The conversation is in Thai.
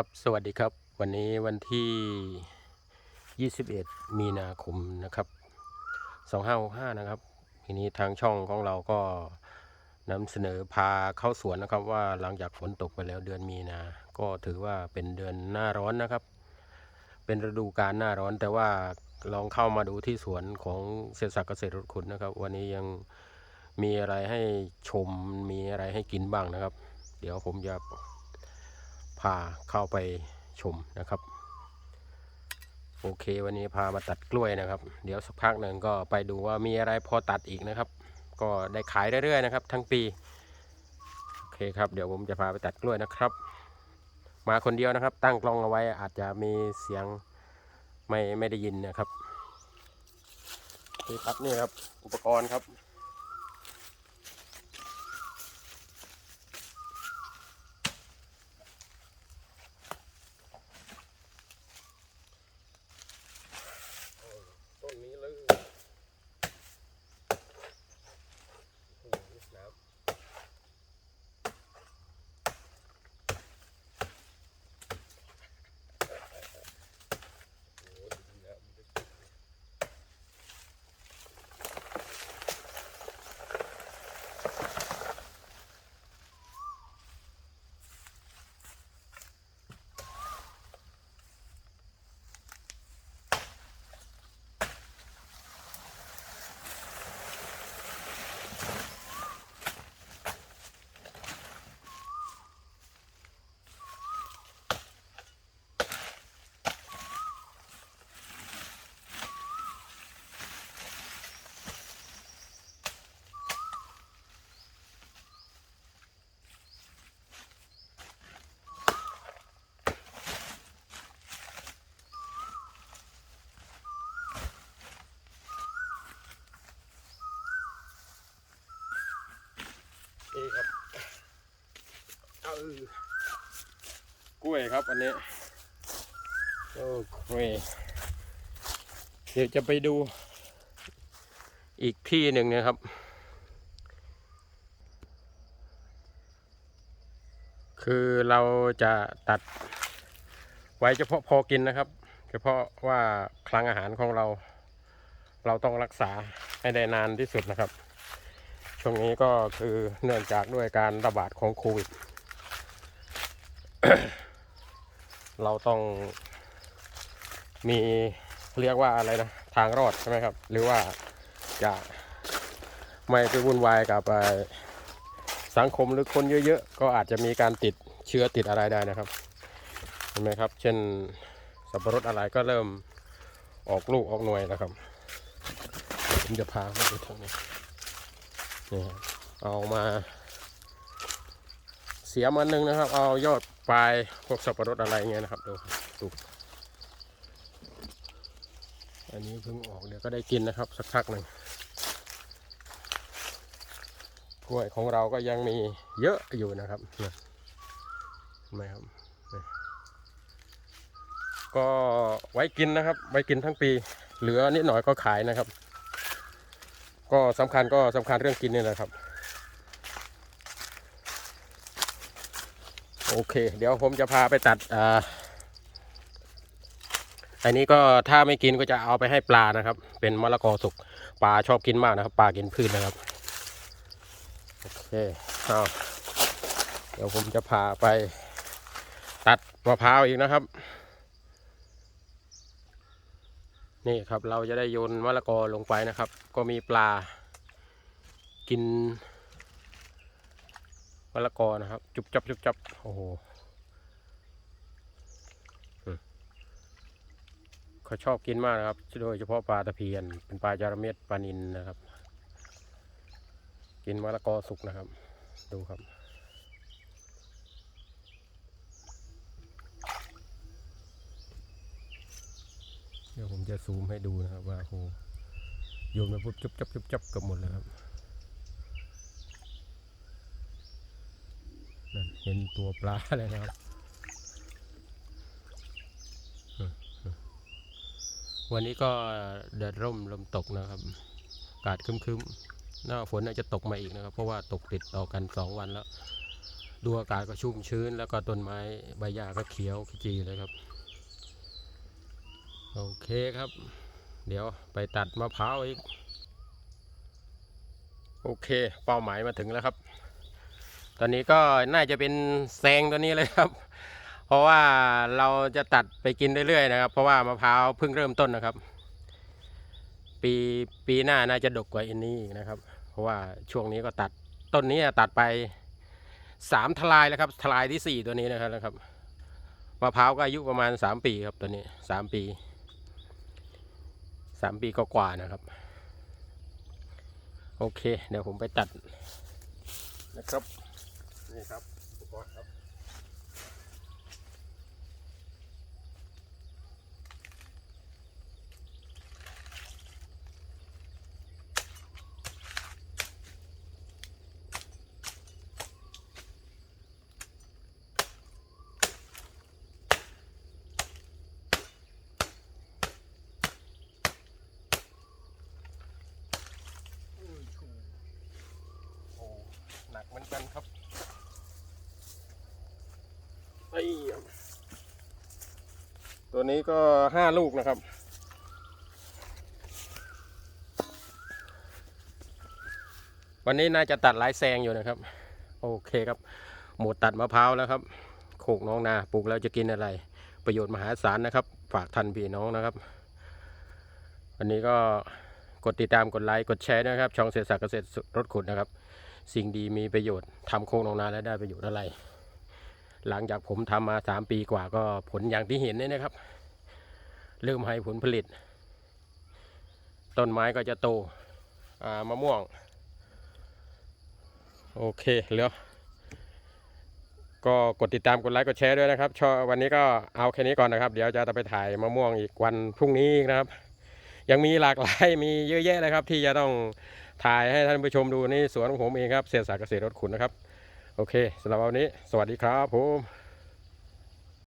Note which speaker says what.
Speaker 1: ครับสวัสดีครับ วันนี้วันที่ 21 มีนาคมนะครับ2565นะครับทีนี้ทางช่องของเราก็นำเสนอพาเข้าสวนนะครับ ว่าหลังจากฝนตกไปแล้วเดือนมีนา ก็ถือว่าเป็นเดือนหน้าร้อนนะครับ เป็นฤดูกาลหน้าร้อน แต่ว่าลองเข้ามาดูที่สวนของเศรษฐศักดิ์เกษตรขุนนะครับ วันนี้ยังมีอะไรให้ชมมีอะไรให้กินบ้างนะครับ เดี๋ยวผมจะ พาเข้าไปชมนะครับ โอเค วันนี้พามาตัดกล้วยนะครับ เดี๋ยวสักพักหนึ่งก็ไปดูว่ามีอะไรพอตัดอีกนะครับ ก็ได้ขายเรื่อยๆนะครับ ทั้งปีโอเคครับเดี๋ยวผมจะพาไปตัดกล้วยนะครับ มาคนเดียวนะครับ ตั้งกล้องเอาไว้อาจจะมีเสียงไม่ไม่ได้ยินนะครับนี่ครับนี่ครับอุปกรณ์ครับ ต้นนี้เลยโอ้โหน้ำโอ้โหดีแล้วมันได้นี่ครับเออ กล้วยครับอันนี้โอ้เคเดี๋ยวจะไปดู อีกที่หนึ่งนะครับ คือเราจะตัด ไว้เฉพาะพอกินนะครับ เฉพาะว่าคลังอาหารของเรา เราต้องรักษาให้ได้นานที่สุดนะครับ ช่วงนี้ก็คือเนื่องจากด้วยการระบาดของโควิด เราต้องมีเรียกว่าอะไรนะทางรอดใช่ไหมครับ หรือว่าจะไม่ไปวุ่นวายกับสังคมหรือคนเยอะๆ ก็อาจจะมีการติดเชื้อติดอะไรได้นะครับเห็นไหมครับ เช่นสับปะรดอะไรก็เริ่มออกลูกออกหน่วยแล้วครับผมจะพามาดูทางนี้นี่ครับเอามา สียมันหนึ่งนะครับ เอายอดปลายพวกสับปะรดอะไรเงี้ยนะครับดูดูอันนี้เพิ่งออกเดี๋ยวก็ได้กินนะครับ สักพักหนึ่งกล้วยของเราก็ยังมีเยอะอยู่นะครับเห็นไหมครับ ก็ไว้กินนะครับ ไว้กินทั้งปี เหลือนิดหน่อยก็ขายนะครับ ก็สำคัญก็สำคัญเรื่องกินนี่แหละครับ โอเค เดี๋ยวผมจะพาไปตัดอ่าอันนี้ก็ถ้าไม่กินก็จะเอาไปให้ปลานะครับ เป็นมะละกอสุกปลาชอบกินมากนะครับ ปลากินพืชนะครับ โอเคเอาเดี๋ยวผมจะพาไปตัดมะพร้าวอีกนะครับ นี่ครับเราจะได้โยนมะละกอลงไปนะครับ ก็มีปลากิน มะละกอนะครับ จุบจับจุบจับโอ้โหเขาชอบกินมากนะครับ โดยเฉพาะปลาตะเพียน เป็นปลาจาระเม็ดปลานินนะครับ กินมะละกอสุกนะครับ ดูครับเดี๋ยวผมจะซูมให้ดูนะครับว่าโอ้โหโยนมาปุ๊บจับจับจับจับกับหมดเลยครับนั่น เห็นตัวปลาเลยนะครับวันนี้ก็เดือดร่มลมตกนะครับอากาศครึ้มๆน่าฝนน่าจะตกมาอีกนะครับ เพราะว่าตกติดต่อกันสองวันแล้ว ดูอากาศก็ชุ่มชื้น แล้วก็ต้นไม้ใบหญ้าก็เขียวขจีเลยครับ โอเคครับ เดี๋ยวไปตัดมะพร้าวอีก โอเค เป้าหมายมาถึงแล้วครับ ตอนนี้ก็น่าจะเป็นแซงตัวนี้เลยครับ เพราะว่าเราจะตัดไปกินเรื่อยๆนะครับ เพราะว่ามะพร้าวเพิ่งเริ่มต้นนะครับ ปีปีหน้าน่าจะดกกว่าอันนี้นะครับ เพราะว่าช่วงนี้ก็ตัดต้นนี้ตัดไปสามทลายแล้วครับ ทลายที่สี่ตัวนี้นะครับนะครับมะพร้าวก็อายุประมาณสามปีครับตัวนี้สามปีสามปีก็กว่าๆนะครับ โอเค เดี๋ยวผมไปตัดนะครับ นี่ครับอุปกรณ์ครับ โอ้หนักเหมือนกันครับไอ้ ตัวนี้ก็ห้าลูกนะครับ วันนี้น่าจะตัดหลายแซงอยู่นะครับ โอเคครับ หมดตัดมะพร้าวแล้วครับ โขกน้องนาปลูกแล้วจะกินอะไร ประโยชน์มหาศาลนะครับ ฝากทันพี่น้องนะครับ วันนี้ก็กดติดตามกดไลค์กดแชร์นะครับ ช่องเศรษฐศาสตร์เกษตรรถขุดนะครับ สิ่งดีมีประโยชน์ทำโครงลงนาแล้วได้ประโยชน์อะไร หลังจากผมทำมาสามปีกว่าก็ผลอย่างที่เห็นเนี่ยนะครับ เริ่มให้ผลผลิต ต้นไม้ก็จะโตมะม่วง โอเคแล้วก็กดติดตามกดไลค์กดแชร์ด้วยนะครับชอวันนี้ก็เอาแค่นี้ก่อนนะครับ เดี๋ยวจะไปถ่ายมะม่วงอีกวันพรุ่งนี้นะครับ ยังมีหลากหลายมีเยอะแยะเลยครับ ที่จะต้องถ่ายให้ท่านผู้ชมดูนี่สวนของผมเองครับเศรษฐศาสตร์เกษตรรถขุนนะครับ โอเคสำหรับวันนี้ สวัสดีครับผม